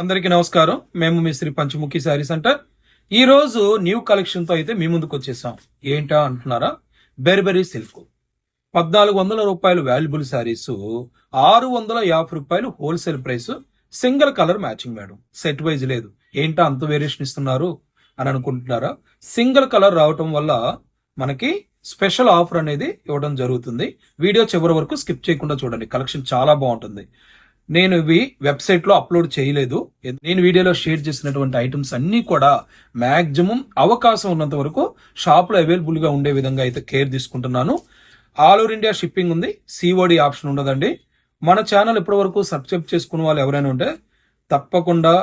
అందరికీ నమస్కారం. మేము మీ శ్రీ పంచముఖి శారీ సెంటర్. ఈ రోజు న్యూ కలెక్షన్తో అయితే మీ ముందుకు వచ్చేసాం. ఏంటా అంటున్నారా? Burberry silk. పద్నాలుగు వందల రూపాయలు వాల్యుబుల్ శారీస్ ఆరు వందల యాభై రూపాయలు wholesale price single colour matching madam. Set wise లేదు. ఏంటా అంత వేరియేషన్ ఇస్తున్నారు అని అనుకుంటున్నారా? సింగిల్ కలర్ రావటం వల్ల మనకి స్పెషల్ ఆఫర్ అనేది ఇవ్వడం జరుగుతుంది. వీడియో చివరి వరకు స్కిప్ చేయకుండా చూడండి. కలెక్షన్ చాలా బాగుంటుంది. నేను ఇవి వెబ్సైట్లో అప్లోడ్ చేయలేదు. నేను వీడియోలో షేర్ చేసినటువంటి ఐటమ్స్ అన్ని కూడా మ్యాక్సిమం అవకాశం ఉన్నంత వరకు షాప్లో అవైలబుల్గా ఉండే విధంగా అయితే కేర్ తీసుకుంటున్నాను. ఆల్ ఓవర్ ఇండియా షిప్పింగ్ ఉంది. సిఓడి ఆప్షన్ ఉండదండి. మన ఛానల్ ఇప్పటి వరకు సబ్స్క్రైబ్ చేసుకున్న వాళ్ళు ఎవరైనా ఉంటే తప్పకుండా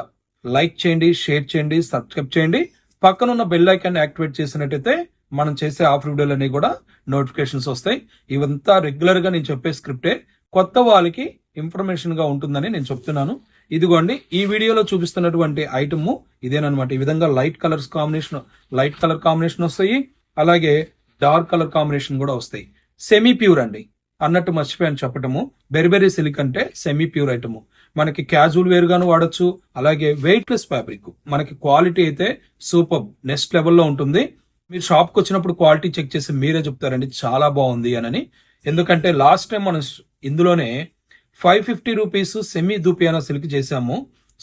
లైక్ చేయండి షేర్ చేయండి సబ్స్క్రైబ్ చేయండి. పక్కన ఉన్న బెల్ ఐకాన్ యాక్టివేట్ చేసినట్టయితే మనం చేసే ఆఫర్ వీడియోలు అనేవి కూడా నోటిఫికేషన్స్ వస్తాయి. ఇవంతా రెగ్యులర్గా నేను చెప్పే స్క్రిప్టే. కొత్త వాళ్ళకి ఇన్ఫర్మేషన్గా ఉంటుందని నేను చెప్తున్నాను. ఇదిగోండి ఈ వీడియోలో చూపిస్తున్నటువంటి ఐటమ్ ఇదేనమాట ఈ విధంగా light colours combination light colour combination వస్తాయి. అలాగే డార్క్ కలర్ కాంబినేషన్ కూడా వస్తాయి. సెమీ ప్యూర్ అండి. అన్నట్టు మర్చిపోయాను చెప్పటము. బెరిబెరీ సిలిక్ అంటే సెమీ ప్యూర్ ఐటమ్ మనకి క్యాజువల్ వేర్ గాను వాడచ్చు. అలాగే వెయిట్ లెస్ ఫ్యాబ్రిక్ మనకి క్వాలిటీ అయితే సూపర్ నెక్స్ట్ లెవెల్లో ఉంటుంది. మీరు షాప్కి వచ్చినప్పుడు క్వాలిటీ చెక్ చేసి మీరే చెప్తారండి. చాలా బాగుంది అని ఎందుకంటే లాస్ట్ టైం మనం ఇందులోనే ఫైవ్ ఫిఫ్టీ రూపీస్ సెమీ దూపియానా సిల్క్ చేసాము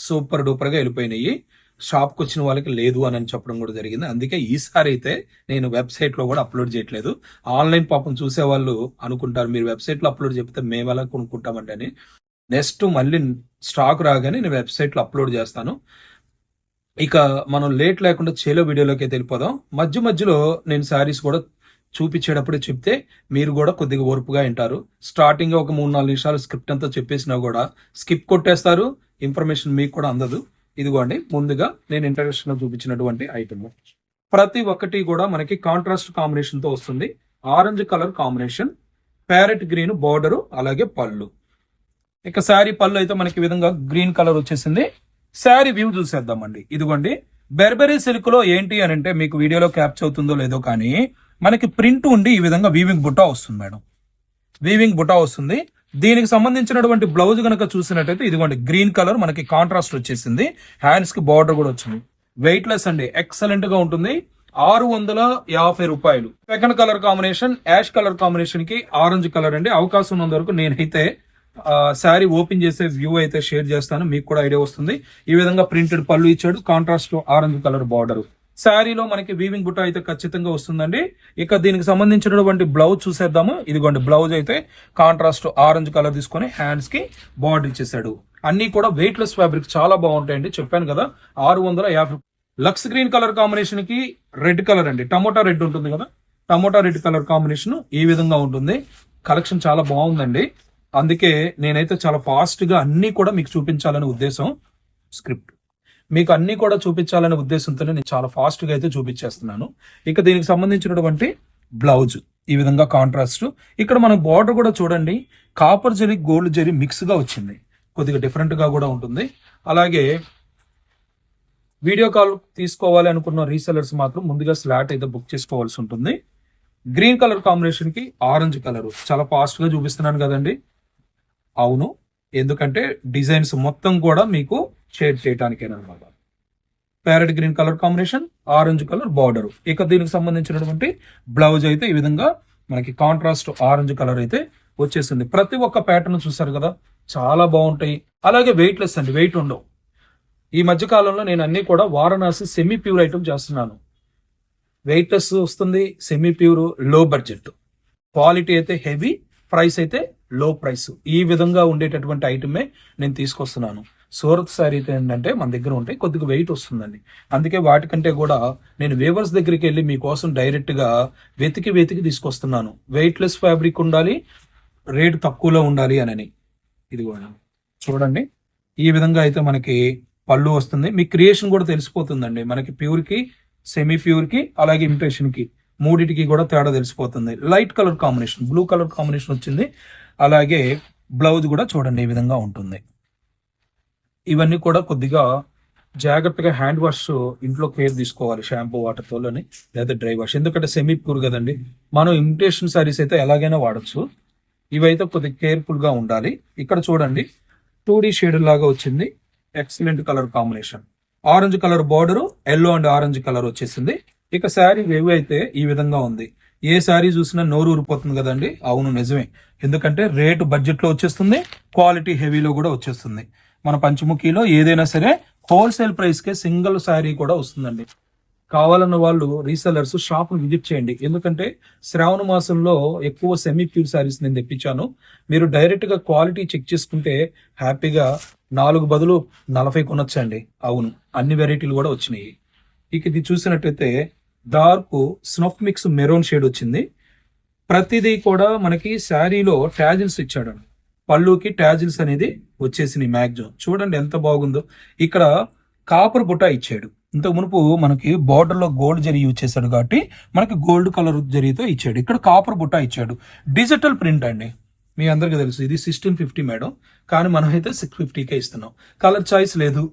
సూపర్ డూపర్గా వెళ్ళిపోయినాయి. షాప్కి వచ్చిన వాళ్ళకి లేదు అని అని చెప్పడం కూడా జరిగింది. అందుకే ఈసారి అయితే నేను వెబ్సైట్లో కూడా అప్లోడ్ చేయట్లేదు. ఆన్లైన్ పాపం చూసే వాళ్ళు అనుకుంటారు మీరు వెబ్సైట్లో అప్లోడ్ చెప్తే మేము ఎలా కొనుక్కుంటామంటే అని. నెక్స్ట్ మళ్ళీ స్టాక్ రాగానే నేను వెబ్సైట్లో అప్లోడ్ చేస్తాను. ఇక మనం లేట్ లేకుండా చేలో వీడియోలోకి అయితే వెళ్ళిపోదాం. మధ్య మధ్యలో నేను శారీస్ కూడా చూపించేటప్పుడు చెప్తే మీరు కూడా కొద్దిగా ఓర్పుగా వింటారు. స్టార్టింగ్ ఒక మూడు నాలుగు నిమిషాలు స్క్రిప్ట్ అంతా చెప్పేసినా కూడా స్కిప్ కొట్టేస్తారు. ఇన్ఫర్మేషన్ మీకు కూడా అందదు. ఇదిగోండి ముందుగా నేను ఇంట్రడక్షన్ చూపించినటువంటి ఐటమ్ ప్రతి ఒక్కటి కూడా మనకి కాంట్రాస్ట్ కాంబినేషన్తో వస్తుంది. Orange colour combination parrot green border అలాగే పళ్ళు. ఇక శారీ పళ్ళు అయితే మనకి ఈ విధంగా గ్రీన్ కలర్ వచ్చేసింది. శారీ వ్యూ చూసేద్దామండి. ఇదిగోండి బెర్బెరీ సిల్క్లో ఏంటి అని అంటే మీకు వీడియోలో క్యాప్చర్ అవుతుందో లేదో కానీ మనకి ప్రింట్ ఉండి ఈ విధంగా వీవింగ్ బుట్టా వస్తుంది మేడం. వీవింగ్ బుటా వస్తుంది. దీనికి సంబంధించినటువంటి బ్లౌజ్ కనుక చూసినట్టయితే ఇదిగోండి గ్రీన్ కలర్ మనకి కాంట్రాస్ట్ వచ్చేసింది. హ్యాండ్స్కి బార్డర్ కూడా వచ్చింది. వెయిట్ లెస్ అండి ఎక్సలెంట్గా ఉంటుంది. ఆరు వందల యాభై రూపాయలు. Second colour combination ash colour కాంబినేషన్కి ఆరెంజ్ కలర్ అండి. అవకాశం ఉన్నంత వరకు నేనైతే శారీ ఓపెన్ చేసే వ్యూ అయితే షేర్ చేస్తాను. మీకు కూడా ఐడియా వస్తుంది. ఈ విధంగా ప్రింటెడ్ పళ్ళు ఇచ్చాడు. కాంట్రాస్ట్ ఆరెంజ్ కలర్ బార్డర్ శారీలో మనకి వీవింగ్ బుట్ట అయితే ఖచ్చితంగా వస్తుందండి. ఇక దీనికి సంబంధించినటువంటి బ్లౌజ్ చూసేద్దాము. ఇదిగోండి బ్లౌజ్ అయితే కాంట్రాస్ట్ ఆరెంజ్ కలర్ తీసుకొని హ్యాండ్స్కి బార్డర్ ఇచ్చేసాడు. అన్ని కూడా వెయిట్ లెస్ ఫ్యాబ్రిక్ చాలా బాగుంటాయండి. చెప్పాను కదా ఆరు వందల యాభై లక్స్ గ్రీన్ కలర్ కాంబినేషన్కి రెడ్ కలర్ అండి. టమోటా రెడ్ ఉంటుంది కదా టమోటా రెడ్ కలర్ కాంబినేషన్ ఈ విధంగా ఉంటుంది. కలెక్షన్ చాలా బాగుందండి. అందుకే నేనైతే చాలా ఫాస్ట్గా అన్ని కూడా మీకు చూపించాలనే ఉద్దేశం. స్క్రిప్ట్ మీకు అన్ని కూడా చూపించాలనే ఉద్దేశంతోనే నేను చాలా ఫాస్ట్గా అయితే చూపించేస్తున్నాను. ఇక దీనికి సంబంధించినటువంటి బ్లౌజ్ ఈ విధంగా కాంట్రాస్ట్. ఇక్కడ మన బార్డర్ కూడా చూడండి కాపర్ జరీ గోల్డ్ జరీ మిక్స్గా వచ్చింది. కొద్దిగా డిఫరెంట్గా కూడా ఉంటుంది. అలాగే వీడియో కాల్ తీసుకోవాలి అనుకున్న రీసెలర్స్ మాత్రం ముందుగా స్లాట్ అయితే బుక్ చేసుకోవాల్సి ఉంటుంది. గ్రీన్ కలర్ కాంబినేషన్కి ఆరెంజ్ కలర్. చాలా ఫాస్ట్గా చూపిస్తున్నాను కదండి. అవును ఎందుకంటే డిజైన్స్ మొత్తం కూడా మీకు shade చేయటానికేనమాట parrot green colour combination orange colour border. ఇక దీనికి సంబంధించినటువంటి బ్లౌజ్ అయితే ఈ విధంగా మనకి కాంట్రాస్ట్ ఆరెంజ్ కలర్ అయితే వచ్చేసింది. ప్రతి ఒక్క ప్యాటర్న్ చూసారు కదా చాలా బాగుంటాయి. అలాగే వెయిట్ లెస్ అండి వెయిట్ ఉండవు. ఈ మధ్య కాలంలో నేను అన్ని కూడా వారణాసి సెమీ ప్యూర్ ఐటమ్ చేస్తున్నాను. వెయిట్ లెస్ వస్తుంది సెమీ ప్యూర్లో బడ్జెట్ క్వాలిటీ అయితే హెవీ ప్రైస్ అయితే లో ప్రైస్ ఈ విధంగా ఉండేటటువంటి ఐటమే నేను తీసుకొస్తున్నాను. సూరత్ శారీ ఏంటంటే మన దగ్గర ఉంటే కొద్దిగా వెయిట్ వస్తుందండి. అందుకే వాటికంటే కూడా నేను వేవర్స్ దగ్గరికి వెళ్ళి మీకోసం డైరెక్ట్గా వెతికి వెతికి తీసుకొస్తున్నాను. వెయిట్ లెస్ ఫ్యాబ్రిక్ ఉండాలి రేట్ తక్కువలో ఉండాలి అని ఇది కూడా చూడండి. ఈ విధంగా అయితే మనకి పళ్ళు వస్తుంది. మీ క్రియేషన్ కూడా తెలిసిపోతుందండి. మనకి ప్యూర్కి సెమీ ప్యూర్కి అలాగే ఇంప్రెషన్కి మూడిటికి కూడా తేడా తెలిసిపోతుంది. Light colour combination blue colour combination వచ్చింది. అలాగే బ్లౌజ్ కూడా చూడండి ఈ విధంగా ఉంటుంది. ఇవన్నీ కూడా కొద్దిగా జాగ్రత్తగా హ్యాండ్ వాష్ ఇంట్లో కేర్ తీసుకోవాలి షాంపూ వాటర్ తోలని లేదా డ్రై వాష్ ఎందుకంటే సెమీ ప్యూర్ కదండి. మనం ఇమిటేషన్ సారీస్ అయితే ఎలాగైనా వాడచ్చు. ఇవైతే కొద్దిగా కేర్ఫుల్గా ఉండాలి. ఇక్కడ చూడండి టూ డి షేడ్ లాగా వచ్చింది. Excellent colour combination orange colour border yellow and orange colour వచ్చేసింది. ఇక శారీ వేవ్ అయితే ఈ విధంగా ఉంది. ఏ శారీ చూసినా నోరు ఊరిపోతుంది కదండి? అవును నిజమే. ఎందుకంటే రేటు బడ్జెట్లో వచ్చేస్తుంది క్వాలిటీ హెవీలో కూడా వచ్చేస్తుంది. మన పంచముఖిలో ఏదైనా సరే హోల్సేల్ ప్రైస్కే సింగిల్ శారీ కూడా వస్తుందండి. కావాలన్న వాళ్ళు రీసెలర్స్ షాప్ను విజిట్ చేయండి. ఎందుకంటే శ్రావణ మాసంలో ఎక్కువ సెమీ ప్యూర్ శారీస్ నేను తెప్పించాను. మీరు డైరెక్ట్గా క్వాలిటీ చెక్ చేసుకుంటే హ్యాపీగా నాలుగు బదులు నలభై కొనొచ్చండి. అవును అన్ని వెరైటీలు కూడా వచ్చినాయి. ఇక ఇది చూసినట్టయితే dark snuff mix maroon shade వచ్చింది. ప్రతిదీ కూడా మనకి శారీలో ట్యాజిల్స్ ఇచ్చాడు. పళ్ళుకి ట్యాజిల్స్ అనేది వచ్చేసింది మ్యాక్సిమం చూడండి ఎంత బాగుందో. ఇక్కడ కాపర్ బుట్ట ఇచ్చాడు. ఇంతకు మునుపు మనకి బార్డర్లో గోల్డ్ జరీ యూజ్ చేశాడు కాబట్టి మనకి గోల్డ్ కలర్ జరీతో ఇచ్చాడు. ఇక్కడ కాపర్ బుట్ట ఇచ్చాడు. డిజిటల్ ప్రింట్ అండి. మీ అందరికీ తెలుసు ఇది సిక్స్టీన్ ఫిఫ్టీ మేడం. కానీ మనం అయితే సిక్స్ ఫిఫ్టీకే ఇస్తున్నాం. కలర్ చాయిస్ లేదు.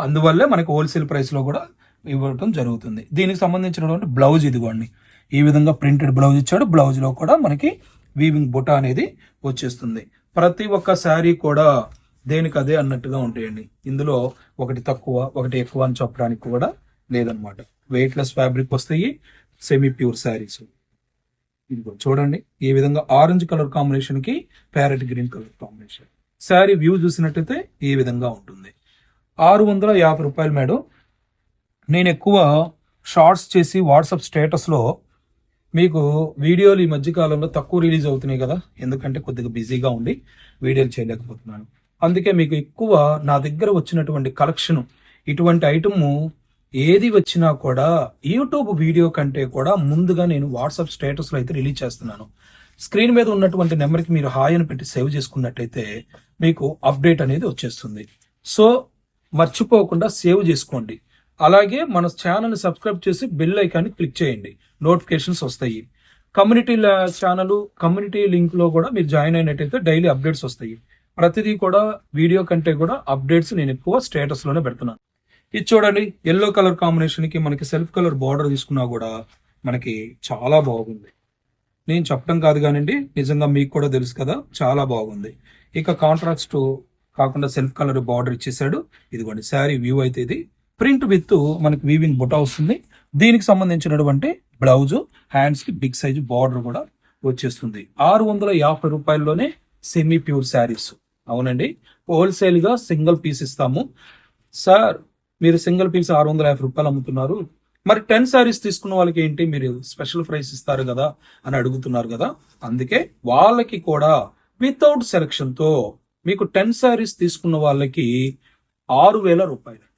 అందువల్లే మనకి హోల్సేల్ ప్రైస్లో కూడా ఇవ్వడం జరుగుతుంది. దీనికి సంబంధించినటువంటి బ్లౌజ్ ఇదిగోండి. ఈ విధంగా ప్రింటెడ్ బ్లౌజ్ ఇచ్చాడు. బ్లౌజ్లో కూడా మనకి వీవింగ్ బుట అనేది వచ్చేస్తుంది. ప్రతి ఒక్క శారీ కూడా దేనికి అదే అన్నట్టుగా ఉంటాయండి. ఇందులో ఒకటి తక్కువ ఒకటి ఎక్కువ అని చెప్పడానికి కూడా లేదనమాట వెయిట్లెస్ ఫ్యాబ్రిక్ వస్తాయి. సెమీ ప్యూర్ శారీస్ ఇదిగో చూడండి. ఈ విధంగా ఆరెంజ్ కలర్ కాంబినేషన్కి parrot green colour combination sari view చూసినట్టయితే ఈ విధంగా ఉంటుంది. ఆరు వందల యాభై రూపాయలు మేడం నేను ఎక్కువ షార్ట్స్ చేసి వాట్సాప్ స్టేటస్లో మీకు వీడియోలు ఈ మధ్యకాలంలో తక్కువ రిలీజ్ అవుతున్నాయి కదా ఎందుకంటే కొద్దిగా బిజీగా ఉండి వీడియోలు చేయలేకపోతున్నాను. అందుకే మీకు ఎక్కువ నా దగ్గర వచ్చినటువంటి కలెక్షన్ ఇటువంటి ఐటమ్ ఏది వచ్చినా కూడా యూట్యూబ్ వీడియో కంటే కూడా ముందుగా నేను వాట్సాప్ స్టేటస్లో అయితే రిలీజ్ చేస్తున్నాను. స్క్రీన్ మీద ఉన్నటువంటి నెంబర్కి మీరు హాయ్ అని పెట్టి సేవ్ చేసుకున్నట్టయితే మీకు అప్డేట్ అనేది వచ్చేస్తుంది. సో మర్చిపోకుండా సేవ్ చేసుకోండి. అలాగే మన ఛానల్ని సబ్స్క్రైబ్ చేసి బెల్ ఐకాన్ని క్లిక్ చేయండి. నోటిఫికేషన్స్ వస్తాయి. కమ్యూనిటీ ఛానల్ కమ్యూనిటీ లింక్లో కూడా మీరు జాయిన్ అయినట్టయితే డైలీ అప్డేట్స్ వస్తాయి. ప్రతిదీ కూడా వీడియో కంటే కూడా అప్డేట్స్ నేను ఎక్కువ స్టేటస్లోనే పెడుతున్నాను. ఇది చూడండి ఎల్లో కలర్ కాంబినేషన్కి మనకి సెల్ఫ్ కలర్ బార్డర్ తీసుకున్నా కూడా మనకి చాలా బాగుంది. నేను చెప్పడం కాదు కానివ్వండి నిజంగా మీకు కూడా తెలుసు కదా చాలా బాగుంది. ఇక కాంట్రాక్ట్స్ కాకుండా సెల్ఫ్ కలర్ బార్డర్ ఇచ్చేసాడు ఇదిగోండి శారీ వ్యూ అయితే ఇది. ప్రింట్ విత్ మనకి వీవింగ్ బుట్ట వస్తుంది. దీనికి సంబంధించినటువంటి బ్లౌజ్ హ్యాండ్స్కి బిగ్ సైజ్ బార్డర్ కూడా వచ్చేస్తుంది. ఆరు వందల యాభై రూపాయల్లోనే సెమీ ప్యూర్ శారీస్ అవునండి. హోల్సేల్గా సింగిల్ పీస్ ఇస్తాము. సార్ మీరు సింగిల్ పీస్ ఆరు వందల యాభై రూపాయలు అమ్ముతున్నారు. మరి టెన్ శారీస్ తీసుకున్న వాళ్ళకి ఏంటి? మీరు స్పెషల్ ప్రైస్ ఇస్తారు కదా అని అడుగుతున్నారు కదా. అందుకే వాళ్ళకి కూడా వితౌట్ సెలక్షన్తో మీకు టెన్ శారీస్ తీసుకున్న వాళ్ళకి ఆరు వేల రూపాయలు.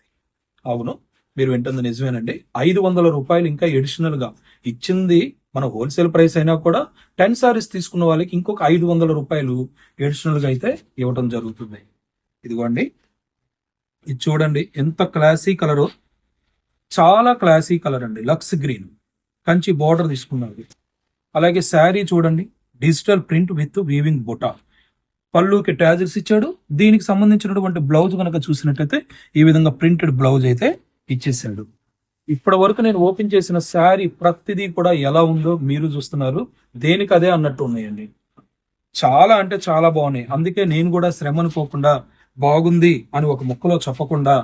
అవును మీరు వింటుంది నిజమేనండి. ఐదు వందల రూపాయలు ఇంకా ఎడిషనల్గా ఇచ్చింది మన హోల్సేల్ ప్రైస్ అయినా కూడా టెన్ సారీస్ తీసుకున్న వాళ్ళకి ఇంకొక ఐదు వందల రూపాయలు ఎడిషనల్గా అయితే ఇవ్వడం జరుగుతుంది. ఇదిగోండి. ఇది చూడండి ఎంత క్లాసీ కలర్ చాలా క్లాసీ కలర్ అండి లక్స్ గ్రీన్ కంచి బార్డర్ తీసుకున్నది అలాగే శారీ చూడండి డిజిటల్ ప్రింట్ విత్ వీవింగ్ బుటా పళ్ళుకి ట్యాజెస్ ఇచ్చాడు. దీనికి సంబంధించినటువంటి బ్లౌజ్ కనుక చూసినట్టయితే ఈ విధంగా ప్రింటెడ్ బ్లౌజ్ అయితే ఇచ్చేసాడు ఇప్పటి వరకు నేను ఓపెన్ చేసిన శారీ ప్రతిదీ కూడా ఎలా ఉందో మీరు చూస్తున్నారు. దేనికి అదే అన్నట్టు ఉన్నాయండి. చాలా అంటే చాలా బాగున్నాయి. అందుకే నేను కూడా శ్రమ అనుకోకుండా బాగుంది అని ఒక ముక్కలో చెప్పకుండా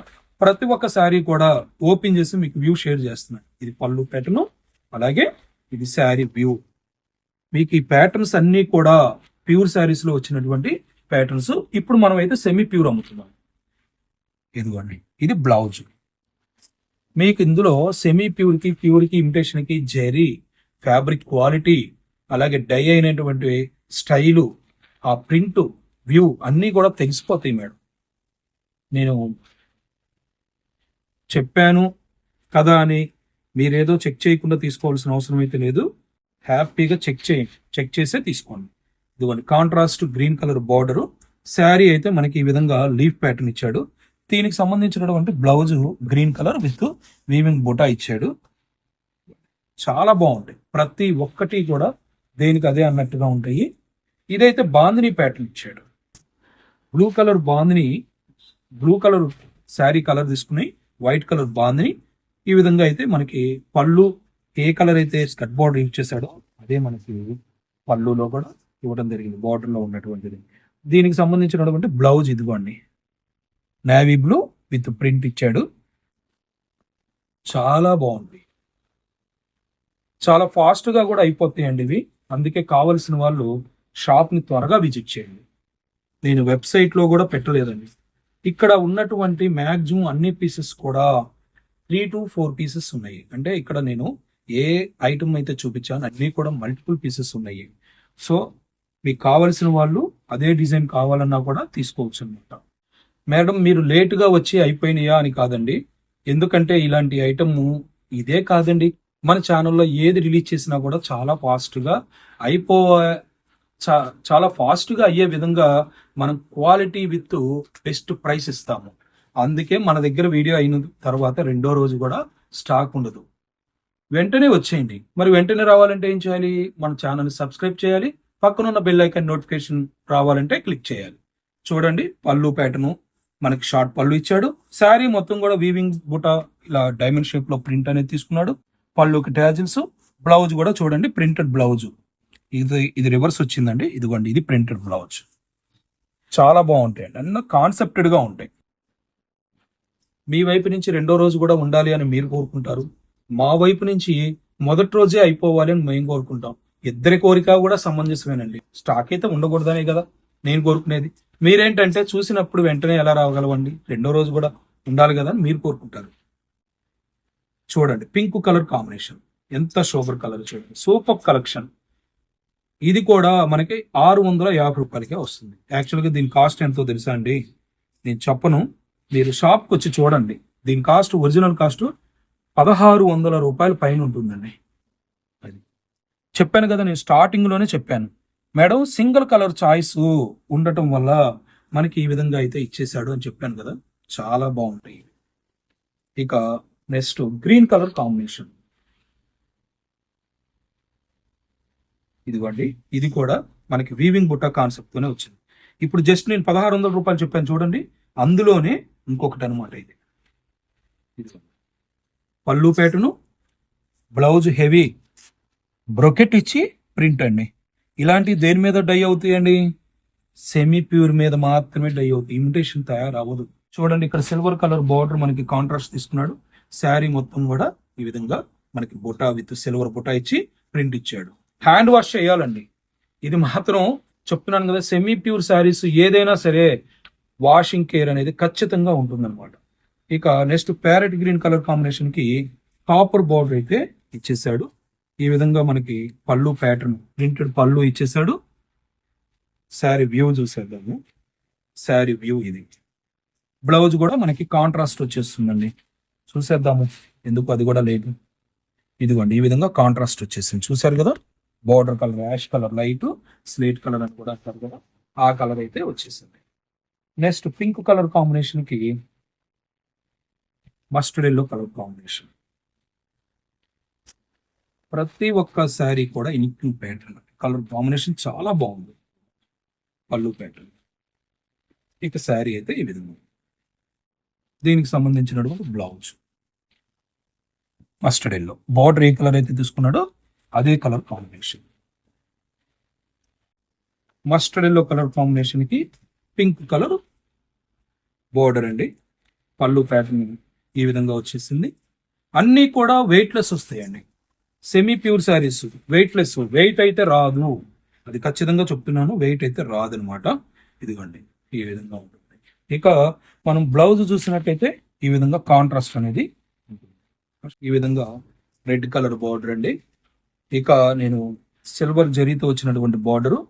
ప్రతి ఒక్క శారీ కూడా ఓపెన్ చేసి మీకు వ్యూ షేర్ చేస్తున్నాను. ఇది పళ్ళు ప్యాటర్న్ అలాగే ఇది శారీ వ్యూ. మీకు ఈ ప్యాటర్న్స్ అన్నీ కూడా ప్యూర్ శారీస్లో వచ్చినటువంటి ప్యాటర్న్స్ ఇప్పుడు మనం అయితే సెమీ ప్యూర్ అమ్ముతున్నాం. ఇదిగోండి ఇది బ్లౌజ్. మీకు ఇందులో సెమీ ప్యూర్కి ప్యూర్కి ఇమిటేషన్కి జెరీ ఫ్యాబ్రిక్ క్వాలిటీ అలాగే డై అయినటువంటి స్టైలు ఆ ప్రింట్ వ్యూ అన్నీ కూడా తెలిసిపోతాయి మేడం. నేను చెప్పాను కదా అని మీరేదో చెక్ చేయకుండా తీసుకోవాల్సిన అవసరం అయితే లేదు. హ్యాపీగా చెక్ చేయండి. చెక్ చేసే తీసుకోండి. ఇదిగోండి contrast green colour border sari అయితే మనకి ఈ విధంగా లీఫ్ ప్యాటర్న్ ఇచ్చాడు. దీనికి సంబంధించినటువంటి blouse green colour with weaving buta ఇచ్చాడు. చాలా బాగుంటాయి. ప్రతి ఒక్కటి కూడా దేనికి అదే అన్నట్టుగా ఉంటాయి. ఇదైతే బాందిని ప్యాటర్న్ ఇచ్చాడు. Blue colour bandhani blue colour sari colour తీసుకుని వైట్ కలర్ బాందిని ఈ విధంగా అయితే మనకి పళ్ళు ఏ కలర్ అయితే స్కట్ బోర్డర్ యూజ్ చేశాడో అదే మనకి పళ్ళులో కూడా ఇవ్వడం జరిగింది బార్డర్లో ఉన్నటువంటిది. దీనికి సంబంధించినటువంటి బ్లౌజ్ ఇదిగోండి. నేవీ బ్లూ విత్ ప్రింట్ ఇచ్చాడు. చాలా బాగుంది. చాలా ఫాస్ట్గా కూడా అయిపోతాయండి ఇవి. అందుకే కావలసిన వాళ్ళు షాప్ని త్వరగా విజిట్ చేయండి. నేను వెబ్సైట్లో కూడా పెట్టలేదండి. ఇక్కడ ఉన్నటువంటి మ్యాక్సిమం అన్ని పీసెస్ కూడా త్రీ టు ఫోర్ పీసెస్ ఉన్నాయి. అంటే ఇక్కడ నేను ఏ ఐటమ్ అయితే చూపించాను అన్నీ కూడా మల్టిపుల్ పీసెస్ ఉన్నాయి. సో మీకు కావలసిన వాళ్ళు అదే డిజైన్ కావాలన్నా కూడా తీసుకోవచ్చు అనమాట మేడం మీరు లేటుగా వచ్చి అయిపోయినాయా అని కాదండి. ఎందుకంటే ఇలాంటి ఐటమ్ ఇదే కాదండి. మన ఛానల్లో ఏది రిలీజ్ చేసినా కూడా చాలా ఫాస్ట్గా అయిపో చాలా ఫాస్ట్గా అయ్యే విధంగా మనం క్వాలిటీ విత్ బెస్ట్ ప్రైస్ ఇస్తాము. అందుకే మన దగ్గర వీడియో అయిన తర్వాత రెండో రోజు కూడా స్టాక్ ఉండదు. వెంటనే వచ్చేయండి. మరి వెంటనే రావాలంటే ఏం చేయాలి? మన ఛానల్ని సబ్స్క్రైబ్ చేయాలి. పక్కన ఉన్న బెల్ ఐకాన్ నోటిఫికేషన్ రావాలంటే క్లిక్ చేయాలి. చూడండి పళ్ళు ప్యాటర్ను మనకి షార్ట్ పళ్ళు ఇచ్చాడు. శారీ మొత్తం కూడా వీవింగ్ బుట ఇలా డైమండ్ షేప్లో ప్రింట్ అనేది తీసుకున్నాడు. పళ్ళుకి ట్యాజిల్స్ బ్లౌజ్ కూడా చూడండి ప్రింటెడ్ బ్లౌజ్ ఇది ఇది రివర్స్ వచ్చిందండి. ఇదిగోండి ఇది ప్రింటెడ్ బ్లౌజ్ చాలా బాగుంటాయండి. అన్న కాన్సెప్టెడ్గా ఉంటాయి. మీ వైపు నుంచి రెండో రోజు కూడా ఉండాలి అని మీరు కోరుకుంటారు. మా వైపు నుంచి మొదటి రోజే అయిపోవాలి అని మేము కోరుకుంటాం. ఇద్దరి కోరిక కూడా సమంజసమేనండి. స్టాక్ అయితే ఉండకూడదనే కదా నేను కోరుకునేది. మీరేంటంటే చూసినప్పుడు వెంటనే ఎలా రాగలవండి? రెండో రోజు కూడా ఉండాలి కదా అని మీరు కోరుకుంటారు. చూడండి పింక్ కలర్ కాంబినేషన్. ఎంత సూపర్ కలర్ చూడండి. Super collection. ఇది కూడా మనకి ఆరు వందల యాభై రూపాయలకే వస్తుంది. యాక్చువల్గా దీని కాస్ట్ ఎంతో తెలుసా అండి? నేను చెప్పను. మీరు షాప్కి వచ్చి చూడండి. దీని కాస్ట్ ఒరిజినల్ కాస్ట్ పదహారు వందల రూపాయల పైన ఉంటుందండి. చెప్పాను కదా నేను స్టార్టింగ్లోనే చెప్పాను. మేడం సింగిల్ కలర్ చాయిస్ ఉండటం వల్ల మనకి ఈ విధంగా అయితే ఇచ్చేసాడు అని చెప్పాను కదా చాలా బాగుంటాయి. ఇక నెక్స్ట్ గ్రీన్ కలర్ కాంబినేషన్. ఇదిగోండి ఇది కూడా మనకి వీవింగ్ బుట్ట కాన్సెప్ట్ తోనే వచ్చింది. ఇప్పుడు జస్ట్ నేను పదహారు వందల రూపాయలు చెప్పాను చూడండి అందులోనే ఇంకొకటి అనమాట ఇది. పళ్ళు పేటను బ్లౌజ్ హెవీ బ్రొకెట్ ఇచ్చి ప్రింట్ అండి. ఇలాంటి దేని మీద డై అవుతాయండి? సెమీ ప్యూర్ మీద మాత్రమే డై అవుతాయి. ఇమిటేషన్ తయారవ్వదు. చూడండి ఇక్కడ సిల్వర్ కలర్ బార్డర్ మనకి కాంట్రాస్ట్ తీసుకున్నాడు. శారీ మొత్తం కూడా ఈ విధంగా మనకి బుటా విత్ సిల్వర్ బుటా ఇచ్చి ప్రింట్ ఇచ్చాడు. హ్యాండ్ వాష్ చేయాలండి. ఇది మాత్రం చెప్తున్నాను కదా సెమీ ప్యూర్ శారీస్ ఏదైనా సరే వాషింగ్ కేర్ అనేది ఖచ్చితంగా ఉంటుందన్నమాట. ఇక నెక్స్ట్ ప్యారెట్ గ్రీన్ కలర్ కాంబినేషన్కి కాపర్ బార్డర్ అయితే ఇచ్చేసాడు ఈ విధంగా మనకి పళ్ళు ప్యాటర్న్ ప్రింటెడ్ పళ్ళు ఇచ్చేసాడు శారీ వ్యూ చూసేద్దాము. శారీ వ్యూ ఇది. బ్లౌజ్ కూడా మనకి కాంట్రాస్ట్ వచ్చేస్తుందండి. చూసేద్దాము. ఎందుకు అది కూడా లేదు? ఇదిగోండి ఈ విధంగా కాంట్రాస్ట్ వచ్చేసింది. చూసారు కదా? Border colour ash colour light slate colour అని కూడా అంటారు కదా? ఆ కలర్ అయితే వచ్చేసింది. నెక్స్ట్ పింక్ కలర్ కాంబినేషన్కి మస్టర్డ్ ఎల్లో కలర్ కాంబినేషన్ ప్రతి ఒక్క శారీ కూడా ఇనిక్కింగ్ ప్యాటర్న్ కలర్ కాంబినేషన్ చాలా బాగుంది. పళ్ళు ప్యాటర్న్ ఇక శారీ అయితే ఈ విధంగా దీనికి సంబంధించినటువంటి బ్లౌజ్ మస్టర్డ్ ఎల్లో బార్డర్ ఏ కలర్ అయితే తీసుకున్నాడో అదే colour combination mustard yellow colour కాంబినేషన్కి పింక్ కలర్ బోర్డర్ అండి. పళ్ళు ప్యాటర్న్ ఈ విధంగా వచ్చేసింది. అన్నీ కూడా వెయిట్లెస్ వస్తాయండి. Semi pure saris weightless weight అయితే రాదు అది ఖచ్చితంగా చెప్తున్నాను. వెయిట్ అయితే రాదు అనమాట ఇదిగోండి. ఈ విధంగా ఉంటుంది. ఇక మనం బ్లౌజ్ చూసినట్టయితే ఈ విధంగా కాంట్రాస్ట్ అనేది ఈ విధంగా రెడ్ కలర్ బార్డర్ అండి. ఇక నేను సిల్వర్ జరీతో వచ్చినటువంటి బార్డరు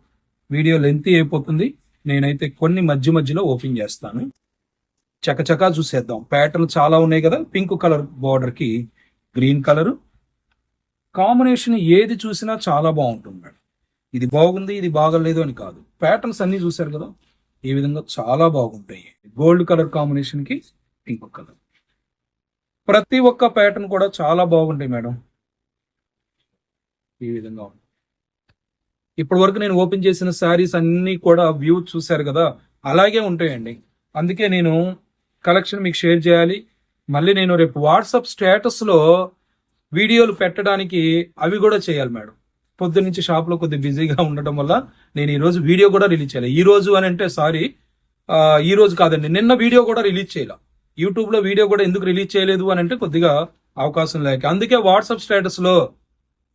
వీడియో లెంత్ అయిపోతుంది. నేనైతే కొన్ని మధ్య మధ్యలో ఓపెన్ చేస్తాను. చకచకా చూసేద్దాం. ప్యాటర్న్ చాలా ఉన్నాయి కదా. పింక్ కలర్ బార్డర్కి గ్రీన్ కలరు కాంబినేషన్ ఏది చూసినా చాలా బాగుంటుంది మేడం. ఇది బాగుంది ఇది బాగలేదు అని కాదు. ప్యాటర్న్స్ అన్నీ చూసారు కదా? ఈ విధంగా చాలా బాగుంటాయి. గోల్డ్ కలర్ కాంబినేషన్కి పింక్ కలర్ ప్రతి ఒక్క ప్యాటర్న్ కూడా చాలా బాగుంటాయి మేడం. ఈ విధంగా ఉంది. ఇప్పటి వరకు నేను ఓపెన్ చేసిన శారీస్ అన్నీ కూడా వ్యూ చూశారు కదా? అలాగే ఉంటాయండి. అందుకే నేను కలెక్షన్ మీకు షేర్ చేయాలి. మళ్ళీ నేను రేపు వాట్సాప్ స్టేటస్లో వీడియోలు పెట్టడానికి అవి కూడా చేయాలి మేడం. పొద్దు నుంచి షాప్లో కొద్దిగా బిజీగా ఉండటం వల్ల నేను ఈ రోజు వీడియో కూడా రిలీజ్ చేయాలి. ఈ రోజు అని అంటే సారీ ఈ రోజు కాదండి నిన్న వీడియో కూడా రిలీజ్ చేయాలి. యూట్యూబ్లో వీడియో కూడా ఎందుకు రిలీజ్ చేయలేదు అని అంటే కొద్దిగా అవకాశం లేక. అందుకే వాట్సాప్ స్టేటస్లో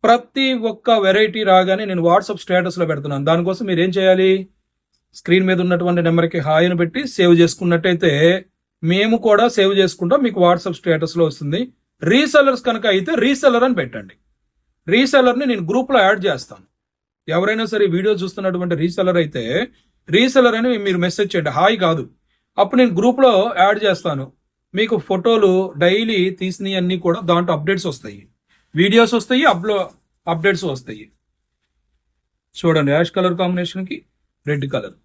ప్రతి ఒక్క వెరైటీ రాగానే నేను వాట్సాప్ స్టేటస్లో పెడుతున్నాను. దానికోసం మీరు ఏం చేయాలి? స్క్రీన్ మీద ఉన్నటువంటి నెంబర్కి హాయ్ అని పెట్టి సేవ్ చేసుకున్నట్టయితే మేము కూడా సేవ్ చేసుకుంటాం. మీకు వాట్సాప్ స్టేటస్లో వస్తుంది. రీసెల్లర్స్ కనుక అయితే రీసెల్లర్ అని పెట్టండి. రీసెల్లర్ని నేను గ్రూప్లో యాడ్ చేస్తాను. ఎవరైనా సరే వీడియో చూస్తున్నటువంటి రీసెల్లర్ అయితే రీసెల్లర్ అని మీరు మెసేజ్ చేయండి. హాయ్ కాదు. అప్పుడు నేను గ్రూప్లో యాడ్ చేస్తాను. మీకు ఫోటోలు డైలీ తీసినవి అన్నీ కూడా దాంట్లో అప్డేట్స్ వస్తాయి. వీడియోస్ వస్తాయి అప్లో అప్డేట్స్ వస్తాయి. చూడండి యాష్ కలర్ కాంబినేషన్కి రెడ్ కలర్.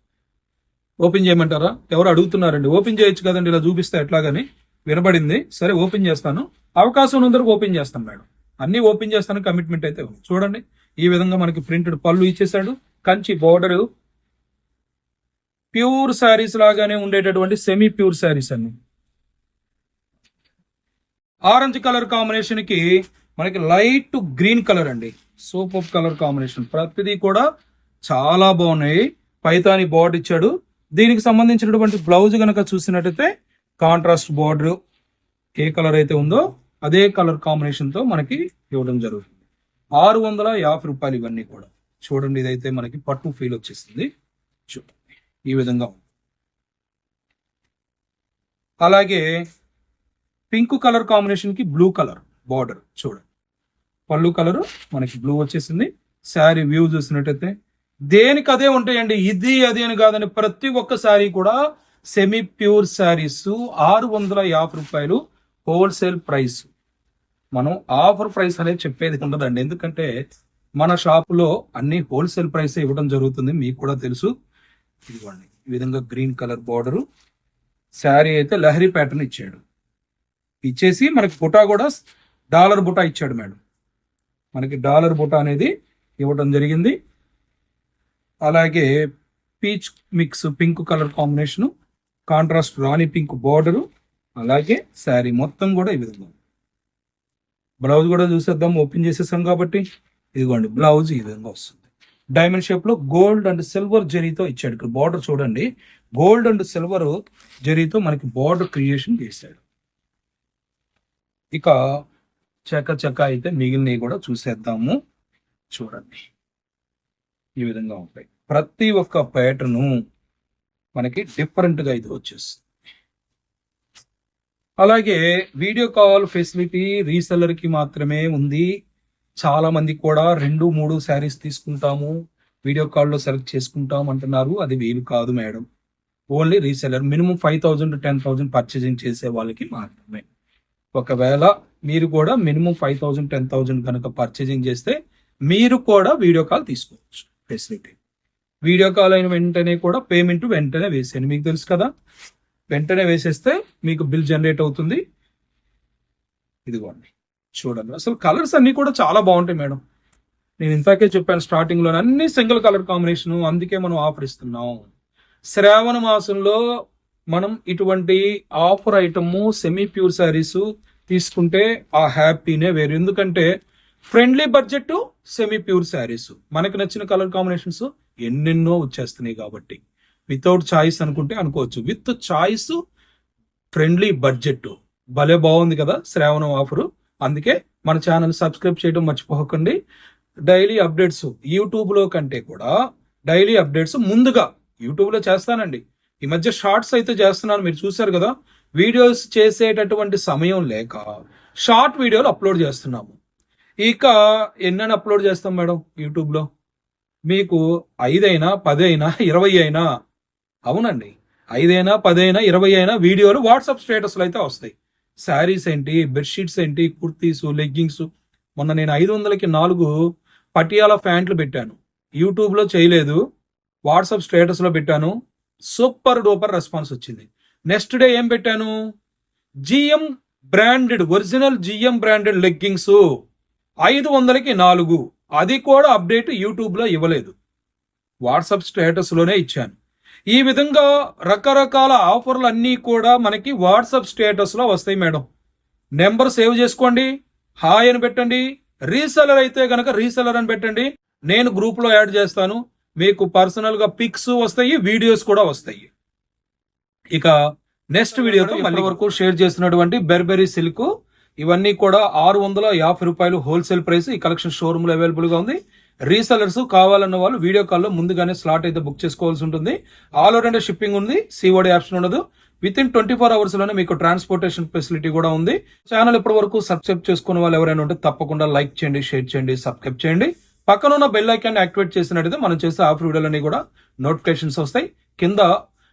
ఓపెన్ చేయమంటారా? ఎవరు అడుగుతున్నారండి? ఓపెన్ చేయొచ్చు కదండి ఇలా చూపిస్తే ఎట్లాగని. వినబడింది. సరే ఓపెన్ చేస్తాను. అవకాశం ఉన్నందుకు ఓపెన్ చేస్తాను మేడం. అన్ని ఓపెన్ చేస్తాను కమిట్మెంట్ అయితే చూడండి ఈ విధంగా మనకి ప్రింటెడ్ పళ్ళు ఇచ్చేసాడు కంచి బోర్డర్ ప్యూర్ శారీస్ లాగానే ఉండేటటువంటి సెమీ ప్యూర్ శారీస్ అన్ని. ఆరెంజ్ కలర్ కాంబినేషన్కి మనకి లైట్ గ్రీన్ కలర్ అండి. సూపర్ కలర్ కాంబినేషన్ ప్రతిదీ కూడా చాలా బాగున్నాయి. పైతాని బోర్డు ఇచ్చాడు. దీనికి సంబంధించినటువంటి బ్లౌజ్ కనుక చూసినట్టయితే కాంట్రాస్ట్ బోర్డర్ ఏ కలర్ అయితే ఉందో అదే కలర్ కాంబినేషన్తో మనకి ఇవ్వడం జరుగుతుంది. ఆరు వందల యాభై రూపాయలు ఇవన్నీ కూడా. చూడండి ఇదైతే మనకి పట్టు ఫీల్ వచ్చేస్తుంది చూడండి ఈ విధంగా ఉంది. అలాగే పింక్ కలర్ కాంబినేషన్కి బ్లూ కలర్ బార్డర్ చూడండి. పళ్ళు కలర్ మనకి బ్లూ వచ్చేసింది. శారీ వ్యూ చూసినట్టయితే దేనికి అదే ఉంటాయండి? ఇది అది అని కాదని ప్రతి ఒక్క శారీ కూడా సెమీ ప్యూర్ శారీస్ ఆరు వందల యాభై రూపాయలు హోల్సేల్ ప్రైస్ మనం ఆఫర్ ప్రైస్ అనేది చెప్పేది ఉండదండి. ఎందుకంటే మన షాపులో అన్ని హోల్సేల్ ప్రైస్ ఇవ్వడం జరుగుతుంది. మీకు కూడా తెలుసు. ఇదిగోండి. ఈ విధంగా గ్రీన్ కలర్ బార్డరు శారీ అయితే లహరి ప్యాటర్న్ ఇచ్చాడు. ఇచ్చేసి మనకి బుటా కూడా డాలర్ బుటా ఇచ్చాడు మేడం. మనకి డాలర్ బుటా అనేది ఇవ్వడం జరిగింది. అలాగే peach mix pink colour combination contrast rani pink border అలాగే శారీ మొత్తం కూడా ఈ విధంగా బ్లౌజ్ కూడా చూసేద్దాం ఓపెన్ చేసేసాం కాబట్టి ఇదిగోండి బ్లౌజ్ ఈ విధంగా వస్తుంది. డైమండ్ షేప్లో గోల్డ్ అండ్ సిల్వర్ జరీతో ఇచ్చాడు. ఇక్కడ బార్డర్ చూడండి గోల్డ్ అండ్ సిల్వర్ జరీతో మనకి బార్డర్ క్రియేషన్ చేశాడు. ఇక చెక్క చెక్క అయితే మిగిలినవి కూడా చూసేద్దాము. చూడండి ఈ విధంగా ఉంటాయి. ప్రతి ఒక్క ప్యాటర్ను మనకి డిఫరెంట్గా ఇది వచ్చేస్తుంది. అలాగే వీడియో కాల్ ఫెసిలిటీ రీసెల్లర్కి మాత్రమే ఉంది. చాలా మంది కూడా రెండు మూడు శారీస్ తీసుకుంటాము వీడియో కాల్లో సెలెక్ట్ చేసుకుంటాం అంటున్నారు. అది వీలు కాదు madam. Only reseller minimum five thousand ten thousand purchasing చేసే వాళ్ళకి మాత్రమే. ఒకవేళ మీరు కూడా minimum five thousand ten thousand కనుక పర్చేసింగ్ చేస్తే మీరు కూడా వీడియో కాల్ తీసుకోవచ్చు ఫెసిలిటీ వీడియో కాల్ అయిన వెంటనే కూడా పేమెంట్ వెంటనే వేసేయండి. మీకు తెలుసు కదా వెంటనే వేసేస్తే మీకు బిల్ జనరేట్ అవుతుంది. ఇదిగోండి చూడండి. అసలు కలర్స్ అన్నీ కూడా చాలా బాగుంటాయి మేడం. నేను ఇంతకే చెప్పాను స్టార్టింగ్లో అన్ని సింగిల్ కలర్ కాంబినేషన్ అందుకే మనం ఆఫర్ ఇస్తున్నాం. శ్రావణ మాసంలో మనం ఇటువంటి offer item semi pure saris తీసుకుంటే ఆ హ్యాపీనే వేరు. ఎందుకంటే friendly budget semi pure saris మనకు నచ్చిన కలర్ కాంబినేషన్స్ ఎన్నెన్నో వచ్చేస్తున్నాయి కాబట్టి. వితౌట్ చాయిస్ అనుకుంటే అనుకోవచ్చు. విత్ చాయిస్ ఫ్రెండ్లీ బడ్జెట్ భలే బాగుంది కదా శ్రావణం ఆఫరు. అందుకే మన ఛానల్ సబ్స్క్రైబ్ చేయడం మర్చిపోకండి. డైలీ అప్డేట్స్ యూట్యూబ్లో కంటే కూడా డైలీ అప్డేట్స్ ముందుగా యూట్యూబ్లో చేస్తానండి. ఈ మధ్య షార్ట్స్ అయితే చేస్తున్నాను. మీరు చూశారు కదా వీడియోస్ చేసేటటువంటి సమయం లేక షార్ట్ వీడియోలు అప్లోడ్ చేస్తున్నాము. ఇక ఎన్నైనా అప్లోడ్ చేస్తాం మేడం యూట్యూబ్లో? మీకు ఐదైనా అయినా ఇరవై అయినా అవునండి. ఐదైనా పదైనా ఇరవై అయినా వీడియోలు వాట్సాప్ స్టేటస్లో అయితే వస్తాయి. శారీస్ ఏంటి బెడ్షీట్స్ ఏంటి కుర్తీసు లెగ్గింగ్స్. మొన్న నేను ఐదు వందలకి నాలుగు పటియాల ప్యాంట్లు పెట్టాను. యూట్యూబ్లో చేయలేదు. వాట్సాప్ స్టేటస్లో పెట్టాను. సూపర్ డూపర్ రెస్పాన్స్ వచ్చింది. నెక్స్ట్ డే ఏం పెట్టాను? GM branded original GM branded leggings. ఐదు వందలకి నాలుగు. అది కూడా అప్డేట్ యూట్యూబ్లో ఇవ్వలేదు. వాట్సాప్ స్టేటస్లోనే ఇచ్చాను. ఈ విధంగా రకరకాల ఆఫర్లు అన్నీ కూడా మనకి వాట్సాప్ స్టేటస్లో వస్తాయి మేడం. నెంబర్ సేవ్ చేసుకోండి. హాయ్ అని పెట్టండి. రీసెలర్ అయితే గనక రీసెలర్ అని పెట్టండి. నేను గ్రూప్లో యాడ్ చేస్తాను. మీకు పర్సనల్గా పిక్స్ వస్తాయి వీడియోస్ కూడా వస్తాయి. ఇక నెక్స్ట్ వీడియోతో మళ్ళీ వరకు షేర్ చేస్తున్నటువంటి బెర్బెరీ సిల్క్ ఇవన్నీ కూడా ఆరు వందల యాభై రూపాయలు హోల్సేల్ ప్రైస్. ఈ కలెక్షన్ షోరూంలో అవైలబుల్గా ఉంది. రీసెలర్స్ కావాలన్న వాళ్ళు వీడియో కాల్లో ముందుగానే స్లాట్ అయితే బుక్ చేసుకోవాల్సి ఉంటుంది. ఆల్ ఓవర్ ఇండియా షిప్పింగ్ ఉంది. సీఓడి ఆప్షన్ ఉండదు విత్ ఇన్ ట్వంటీ ఫోర్ అవర్స్లోనే మీకు ట్రాన్స్పోర్టేషన్ ఫెసిలిటీ కూడా ఉంది. ఛానల్ ఇప్పటి వరకు సబ్స్క్రైబ్ చేసుకున్న వాళ్ళు ఎవరైనా ఉంటే తప్పకుండా లైక్ చేయండి షేర్ చేయండి సబ్స్క్రైబ్ చేయండి. పక్కన ఉన్న బెల్ ఐకాన్ యాక్టివేట్ చేసినట్టయితే మనం చేసే ఆఫర్ వీడియోలన్నీ కూడా నోటిఫికేషన్స్ వస్తాయి. కింద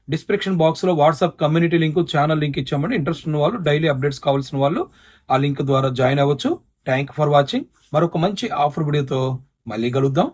డిస్క్రిప్షన్ బాక్స్లో WhatsApp community link channel link ఇచ్చామండి. ఇంట్రెస్ట్ ఉన్న వాళ్ళు డైలీ అప్డేట్స్ కావాల్సిన వాళ్ళు ఆ లింక్ ద్వారా జాయిన్ అవ్వచ్చు. Thank for watching. మరొక మంచి ఆఫర్ వీడియోతో మళ్ళీ కలుద్దాం.